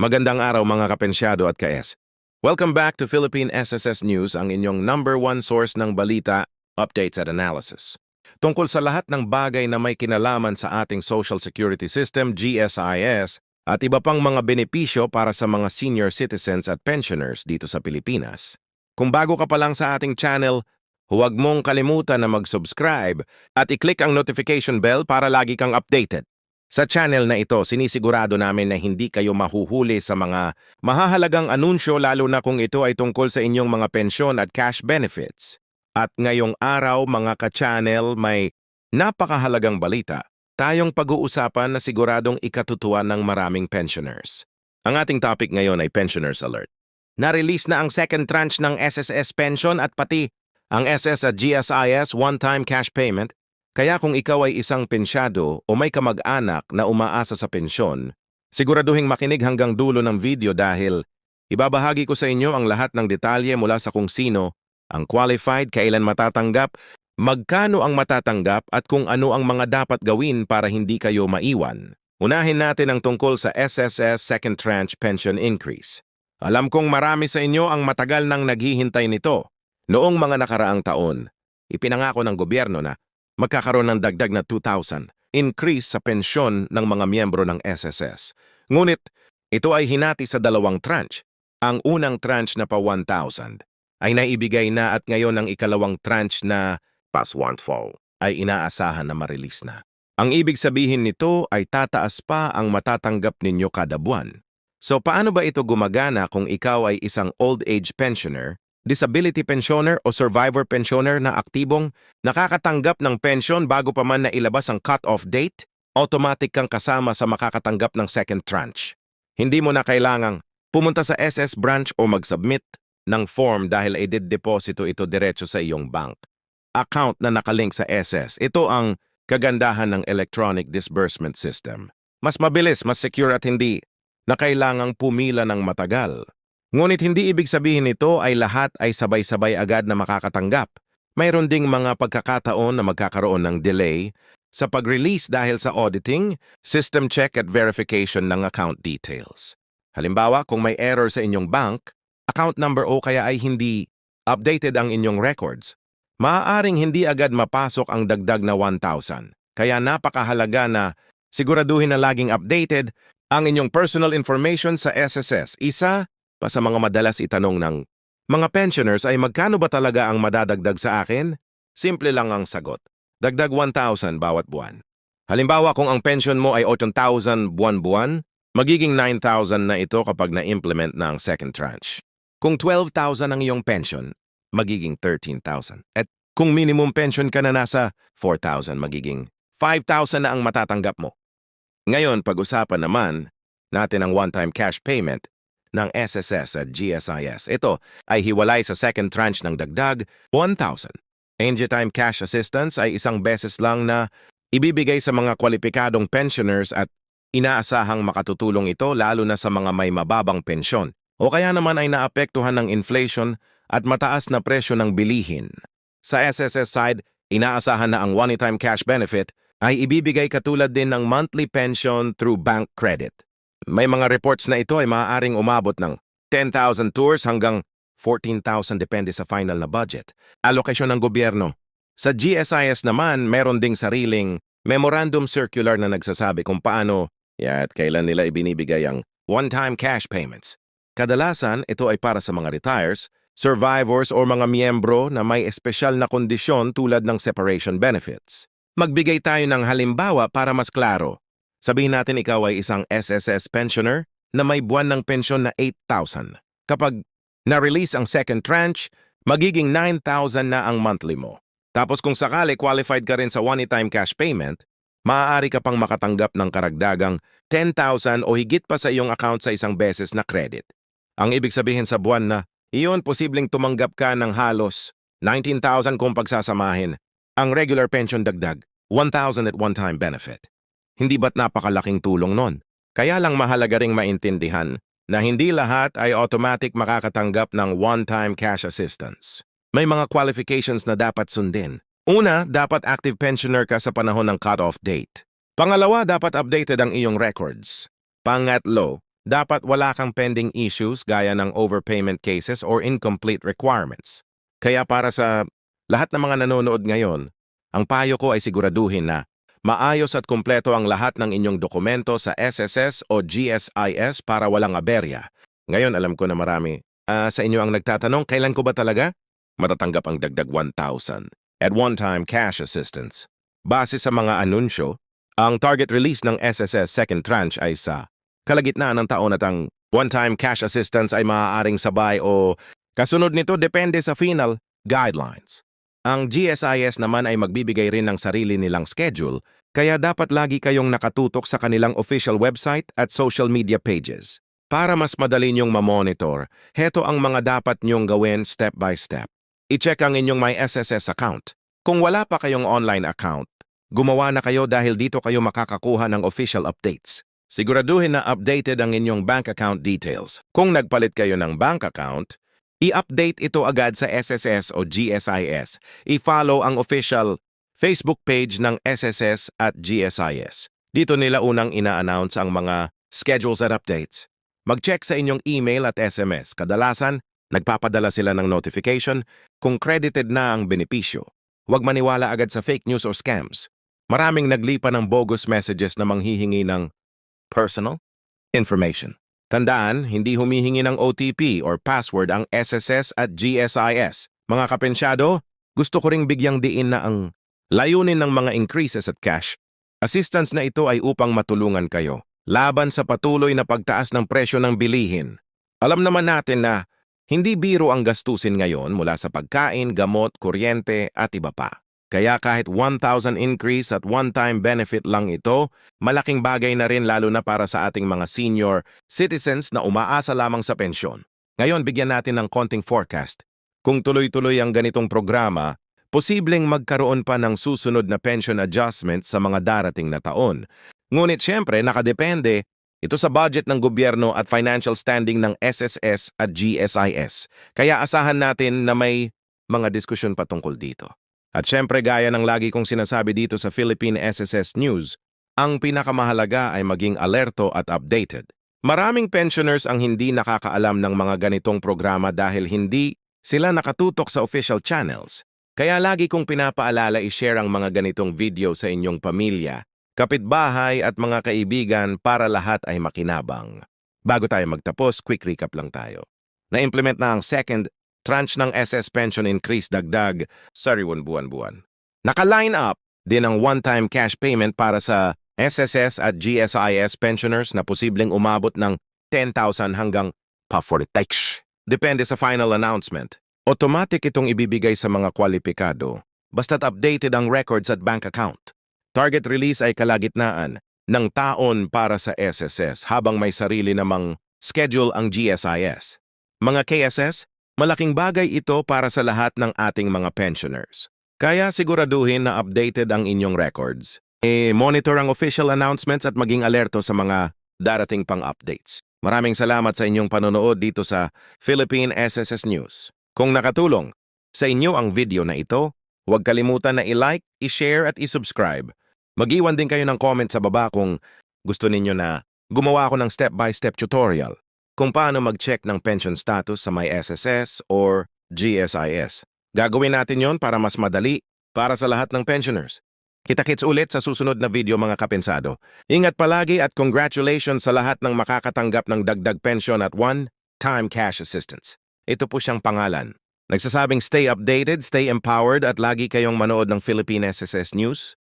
Magandang araw mga kapensyado at ka-S. Welcome back to Philippine SSS News, ang inyong number one source ng balita, updates at analysis. Tungkol sa lahat ng bagay na may kinalaman sa ating Social Security System, GSIS, at iba pang mga benepisyo para sa mga senior citizens at pensioners dito sa Pilipinas. Kung bago ka pa lang sa ating channel, huwag mong kalimutan na mag-subscribe at i-click ang notification bell para lagi kang updated. Sa channel na ito, sinisigurado namin na hindi kayo mahuhuli sa mga mahahalagang anunsyo lalo na kung ito ay tungkol sa inyong mga pensyon at cash benefits. At ngayong araw, mga ka-channel, may napakahalagang balita. Tayong pag-uusapan na siguradong ikatutuwa ng maraming pensioners. Ang ating topic ngayon ay Pensioners Alert. Na-release na ang second tranche ng SSS pension at pati ang SS at GSIS one-time cash payment kaya kung ikaw ay isang pensyado o may kamag-anak na umaasa sa pensyon, siguraduhing makinig hanggang dulo ng video dahil ibabahagi ko sa inyo ang lahat ng detalye mula sa kung sino, ang qualified, kailan matatanggap, magkano ang matatanggap at kung ano ang mga dapat gawin para hindi kayo maiwan. Unahin natin ang tungkol sa SSS Second Tranche Pension Increase. Alam kong marami sa inyo ang matagal nang naghihintay nito. Noong mga nakaraang taon, ipinangako ng gobyerno na magkakaroon ng dagdag na 2,000 increase sa pensyon ng mga miyembro ng SSS. Ngunit ito ay hinati sa dalawang tranche. Ang unang tranche na pa 1,000 ay naibigay na at ngayon ang ikalawang tranche na pass want fall ay inaasahan na marilis na. Ang ibig sabihin nito ay tataas pa ang matatanggap ninyo kada buwan. So paano ba ito gumagana kung ikaw ay isang old age pensioner disability pensioner o survivor pensioner na aktibong nakakatanggap ng pension bago pa man na ilabas ang cut-off date, automatic kang kasama sa makakatanggap ng second tranche. Hindi mo na kailangang pumunta sa SS branch o mag-submit ng form dahil i-deposito ito diretso sa iyong bank. Account na nakalink sa SS. Ito ang kagandahan ng electronic disbursement system. Mas mabilis, mas secure at hindi na kailangang pumila ng matagal. Ngunit hindi ibig sabihin nito ay lahat ay sabay-sabay agad na makakatanggap. Mayroon ding mga pagkakataon na magkakaroon ng delay sa pag-release dahil sa auditing, system check at verification ng account details. Halimbawa, kung may error sa inyong bank, account number o kaya ay hindi updated ang inyong records, maaaring hindi agad mapasok ang dagdag na 1,000. Kaya napakahalaga na siguraduhin na laging updated ang inyong personal information sa SSS. Isa, pa sa mga madalas itanong ng mga pensioners ay magkano ba talaga ang madadagdag sa akin? Simple lang ang sagot. Dagdag 1,000 bawat buwan. Halimbawa kung ang pension mo ay 8,000 buwan-buwan, magiging 9,000 na ito kapag na-implement na ang second tranche. Kung 12,000 ang iyong pension, magiging 13,000. At kung minimum pension ka na nasa 4,000, magiging 5,000 na ang matatanggap mo. Ngayon, pag-usapan naman natin ang one-time cash payment ng SSS at GSIS. Ito ay hiwalay sa second tranche ng dagdag 1,000. Time Cash Assistance ay isang beses lang na ibibigay sa mga kwalipikadong pensioners at inaasahang makatutulong ito lalo na sa mga may mababang pensyon o kaya naman ay naapektuhan ng inflation at mataas na presyo ng bilihin. Sa SSS side, inaasahan na ang one-time cash benefit ay ibibigay katulad din ng monthly pension through bank credit. May mga reports na ito ay maaaring umabot ng 10,000 tours hanggang 14,000 depende sa final na budget. Alokasyon ng gobyerno. Sa GSIS naman, meron ding sariling memorandum circular na nagsasabi kung paano at kailan nila ibinibigay ang one-time cash payments. Kadalasan, ito ay para sa mga retires, survivors o mga miyembro na may espesyal na kondisyon tulad ng separation benefits. Magbigay tayo ng halimbawa para mas klaro. Sabihin natin ikaw ay isang SSS pensioner na may buwan ng pensyon na 8,000. Kapag na-release ang second tranche, magiging 9,000 na ang monthly mo. Tapos kung sakali qualified ka rin sa one-time cash payment, maaari ka pang makatanggap ng karagdagang 10,000 o higit pa sa iyong account sa isang beses na credit. Ang ibig sabihin sa buwan na, iyon posibleng tumanggap ka ng halos 19,000 kung pagsasamahin. Ang regular pension dagdag, 1,000 at one-time benefit. Hindi ba't napakalaking tulong nun? Kaya lang mahalaga ring maintindihan na hindi lahat ay automatic makakatanggap ng one-time cash assistance. May mga qualifications na dapat sundin. Una, dapat active pensioner ka sa panahon ng cut-off date. Pangalawa, dapat updated ang iyong records. Pangatlo, dapat wala kang pending issues gaya ng overpayment cases or incomplete requirements. Kaya para sa lahat ng mga nanonood ngayon, ang payo ko ay siguraduhin na maayos at kumpleto ang lahat ng inyong dokumento sa SSS o GSIS para walang aberya. Ngayon alam ko na marami ah, sa inyo ang nagtatanong, kailan ko ba talaga matatanggap ang dagdag 1,000 at one-time cash assistance? Base sa mga anunsyo, ang target release ng SSS second tranche ay sa kalagitnaan ng taon at ang one-time cash assistance ay maaaring sabay o kasunod nito depende sa final guidelines. Ang GSIS naman ay magbibigay rin ng sarili nilang schedule, kaya dapat lagi kayong nakatutok sa kanilang official website at social media pages. Para mas madali niyong mamonitor, heto ang mga dapat niyong gawin step by step. I-check ang inyong My SSS account. Kung wala pa kayong online account, gumawa na kayo dahil dito kayo makakakuha ng official updates. Siguraduhin na updated ang inyong bank account details. Kung nagpalit kayo ng bank account, i-update ito agad sa SSS o GSIS. I-follow ang official Facebook page ng SSS at GSIS. Dito nila unang ina-announce ang mga schedules at updates. Mag-check sa inyong email at SMS. Kadalasan, nagpapadala sila ng notification kung credited na ang benepisyo. Huwag maniwala agad sa fake news o scams. Maraming naglipa ng bogus messages na manghihingi ng personal information. Tandaan, hindi humihingi ng OTP or password ang SSS at GSIS. Mga kapensyado, gusto ko ring bigyang diin na ang layunin ng mga increases at cash. Assistance na ito ay upang matulungan kayo laban sa patuloy na pagtaas ng presyo ng bilihin. Alam naman natin na hindi biro ang gastusin ngayon mula sa pagkain, gamot, kuryente at iba pa. Kaya kahit 1,000 increase at one-time benefit lang ito, malaking bagay na rin lalo na para sa ating mga senior citizens na umaasa lamang sa pensyon. Ngayon, bigyan natin ng konting forecast. Kung tuloy-tuloy ang ganitong programa, posibleng magkaroon pa ng susunod na pension adjustment sa mga darating na taon. Ngunit siyempre, nakadepende ito sa budget ng gobyerno at financial standing ng SSS at GSIS. Kaya asahan natin na may mga diskusyon patungkol dito. At syempre gaya ng lagi kong sinasabi dito sa Philippine SSS News, ang pinakamahalaga ay maging alerto at updated. Maraming pensioners ang hindi nakakaalam ng mga ganitong programa dahil hindi sila nakatutok sa official channels. Kaya lagi kong pinapaalala i-share ang mga ganitong video sa inyong pamilya, kapitbahay at mga kaibigan para lahat ay makinabang. Bago tayo magtapos, quick recap lang tayo. Na-implement na ang second tranche ng SS pension increase dagdag sariwan buwan-buwan. Naka-line up din ang one-time cash payment para sa SSS at GSIS pensioners na posibleng umabot ng 10,000 hanggang pa 40 Depende sa final announcement. Automatic itong ibibigay sa mga kwalipikado basta't updated ang records at bank account. Target release ay kalagitnaan ng taon para sa SSS habang may sarili namang schedule ang GSIS. Mga KSS, Malaking bagay ito para sa lahat ng ating mga pensioners. Kaya siguraduhin na updated ang inyong records. E-monitor ang official announcements at maging alerto sa mga darating pang updates. Maraming salamat sa inyong panonood dito sa Philippine SSS News. Kung nakatulong sa inyo ang video na ito, huwag kalimutan na i-like, i-share at i-subscribe. Mag-iwan din kayo ng comment sa baba kung gusto ninyo na gumawa ako ng step-by-step tutorial kung paano mag-check ng pension status sa may SSS or GSIS. Gagawin natin yon para mas madali para sa lahat ng pensioners. Kita-kits ulit sa susunod na video mga kapensado. Ingat palagi at congratulations sa lahat ng makakatanggap ng dagdag pension at one-time cash assistance. Ito po siyang pangalan. Nagsasabing stay updated, stay empowered at lagi kayong manood ng Philippine SSS News.